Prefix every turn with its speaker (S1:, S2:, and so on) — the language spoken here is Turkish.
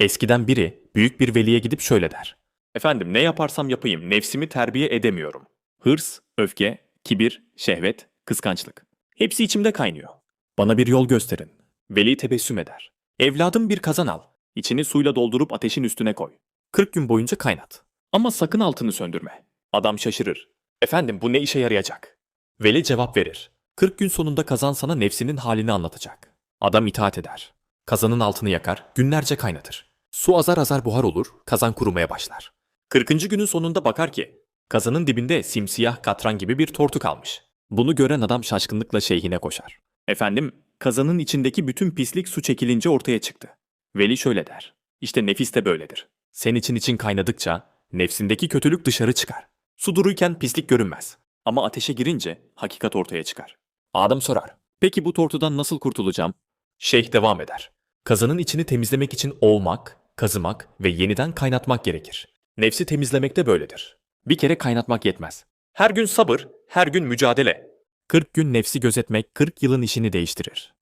S1: Eskiden biri büyük bir veliye gidip şöyle der. Efendim ne yaparsam yapayım nefsimi terbiye edemiyorum. Hırs, öfke, kibir, şehvet, kıskançlık. Hepsi içimde kaynıyor. Bana bir yol gösterin. Veli tebessüm eder. Evladım bir kazan al. İçini suyla doldurup ateşin üstüne koy. 40 gün boyunca kaynat. Ama sakın altını söndürme. Adam şaşırır. Efendim bu ne işe yarayacak? Veli cevap verir. 40 gün sonunda kazan sana nefsinin halini anlatacak. Adam itaat eder. Kazanın altını yakar, günlerce kaynatır. Su azar azar buhar olur, kazan kurumaya başlar. 40. günün sonunda bakar ki, kazanın dibinde simsiyah katran gibi bir tortu kalmış. Bunu gören adam şaşkınlıkla şeyhine koşar. Efendim, kazanın içindeki bütün pislik su çekilince ortaya çıktı. Veli şöyle der. İşte nefis de böyledir. Sen için için kaynadıkça nefsindeki kötülük dışarı çıkar. Su duruyken pislik görünmez. Ama ateşe girince hakikat ortaya çıkar. Adam sorar. Peki bu tortudan nasıl kurtulacağım? Şeyh devam eder. Kazanın içini temizlemek için ovmak, kazımak ve yeniden kaynatmak gerekir. Nefsi temizlemek de böyledir. Bir kere kaynatmak yetmez. Her gün sabır, her gün mücadele. 40 gün nefsi gözetmek 40 yılın işini değiştirir.